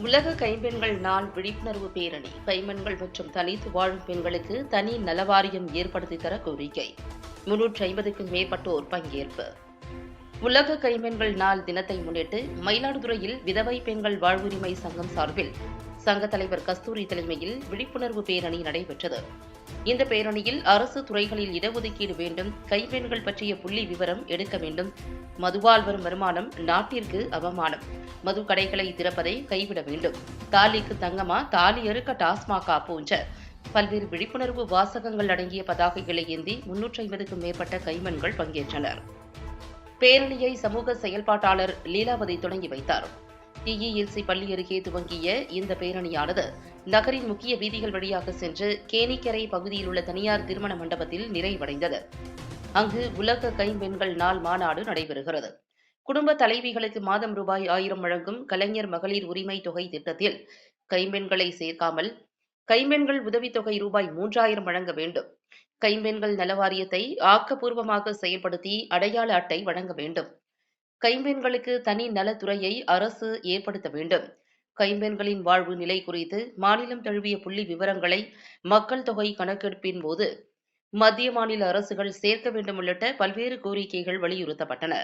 உலக கைம்பெண்கள் நாள் விழிப்புணர்வு பேரணி. கைம்பெண்கள் மற்றும் தனித்து வாழும் பெண்களுக்கு தனி நலவாரியம் ஏற்படுத்தி தர கோரிக்கை. முன்னூற்றி ஐம்பதுக்கும் மேற்பட்டோர் பங்கேற்பு. உலக கைம்பெண்கள் நாள் தினத்தை முன்னிட்டு மயிலாடுதுறையில் விதவை பெண்கள் வாழ்வுரிமை சங்கம் சார்பில் சங்க தலைவர் கஸ்தூரி தலைமையில் விழிப்புணர்வு பேரணி நடைபெற்றது. இந்த பேரணியில் அரசு துறைகளில் இடஒதுக்கீடு வேண்டும் கைப்பெண்கள் பற்றிய புள்ளி விவரம் எடுக்க வேண்டும் மதுவால் வரும் வருமானம் நாட்டிற்கு அவமானம் மது கடைகளை திறப்பதை கைவிட வேண்டும் தாலிக்கு தங்கமா தாலி அறுக்க டாஸ்மாகா போன்ற பல்வேறு விழிப்புணர்வு வாசகங்கள் அடங்கிய பதாகைகளை ஏந்தி முன்னூற்றி ஐம்பதுக்கும் மேற்பட்ட கைமன்கள் பங்கேற்றனர். பேரணியை சமூக செயல்பாட்டாளர் லீலாவதி தொடங்கி வைத்தார். டிஇஎல்சி பள்ளி அருகே துவங்கிய இந்த பேரணியானது நகரின் முக்கிய வீதிகள் வழியாக சென்று கேணிக்கரை பகுதியில் உள்ள தனியார் திருமண மண்டபத்தில் நிறைவடைந்தது. அங்கு உலக கைம்பெண்கள் நாள் மாநாடு நடைபெறுகிறது. குடும்ப தலைவிகளுக்கு மாதம் ரூபாய் ஆயிரம் வழங்கும் கலைஞர் மகளிர் உரிமை தொகை திட்டத்தில் கைம்பெண்களை சேர்க்காமல் கைம்பெண்கள் உதவித்தொகை ரூபாய் மூன்றாயிரம் வழங்க வேண்டும். கைம்பெண்கள் நலவாரியத்தை ஆக்கப்பூர்வமாக செயல்படுத்தி அடையாள அட்டை வழங்க வேண்டும். கைம்பெண்களுக்கு தனி நலத்துறையை அரசு ஏற்படுத்த வேண்டும். கைம்பெண்களின் வாழ்வு நிலை குறித்து மாநிலம் தழுவிய புள்ளி விவரங்களை மக்கள் தொகை கணக்கெடுப்பின் போது மத்திய மாநில அரசுகள் சேர்க்க வேண்டும் உள்ளிட்ட பல்வேறு கோரிக்கைகள் வலியுறுத்தப்பட்டன.